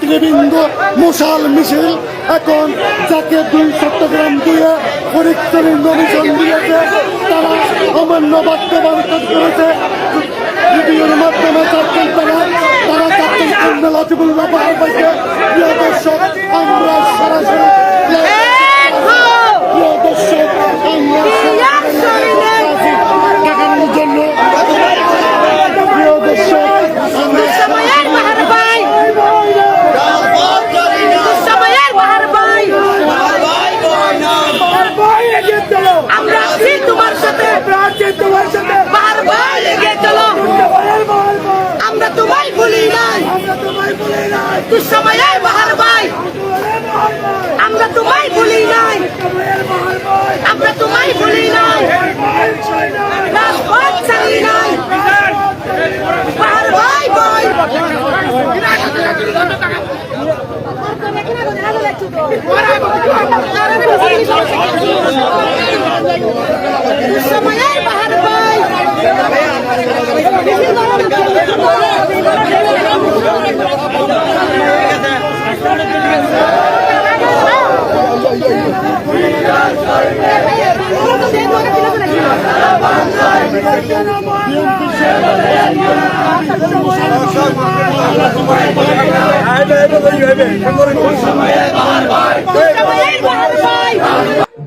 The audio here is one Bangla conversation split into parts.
নেতৃবৃন্দ মশাল মিছিল। এখন যাকে দুই চট্টগ্রাম দিয়ে পরীক্ষার নমিশন দিয়েছে, তারা অমান্য বাক্যবাদ করেছে। ভিডিওর মাধ্যমে তারা তারা লাজিবুল্লাহ পাহাড় পাইছে প্রিয় দর্শক, আমরা সরাসরি প্রিয় দর্শক আমরা সরাসরি দেখানোর জন্য প্রিয় দর্শক আমরা সময়ের বাহার ভাই সময়ের বাহার ভাই আমরা আছি তোমার সাথে তোমার সাথে বাহার ভাই এগিয়ে চলো আমরা তোমায় ভুলি নাই তুই সময়ের বাহার ভাই। আমরা তোমায় ভুলি নাই। আমরা তোমায় ভুলি নাই। রাজপথ ভাই সময়ের বাহার ভাই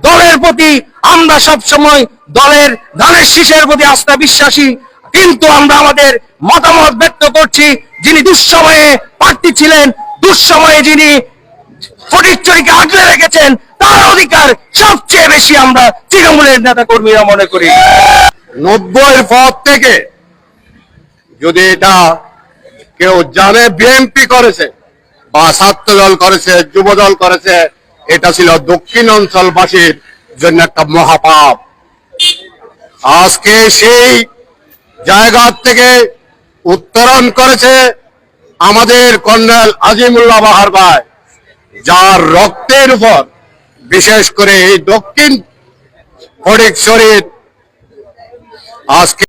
দলের প্রতি আমরা সব সময় দলের ধানের শীষের প্রতি আস্থা বিশ্বাসী, কিন্তু আমরা আমাদের মতামত ব্যক্ত করছি যিনি দুঃসময়ে প্রার্থী ছিলেন, দুঃসময়ে যিনি ফটিকচুরিকে আগলে রেখেছেন, তার অধিকার সবচেয়ে বেশি আমরা তৃণমূলের নেতা কর্মীরা মনে করি। নব্বইয়ের পর থেকে যদি এটা কেউ জানে, বিএনপি করেছে বা ছাত্র দল করেছে, যুব দল করেছে, এটা ছিল দক্ষিণ অঞ্চলবাসীর জন্য একটা মহাপাপ। আজকে সেই জায়গা থেকে উত্তরণ করেছে আমাদের কর্নেল আজিমুল্লাহ বাহার ভাই। যার রক্তের উপর বিশেষ করে এই দক্ষিণ ফটিকশরীর আজকে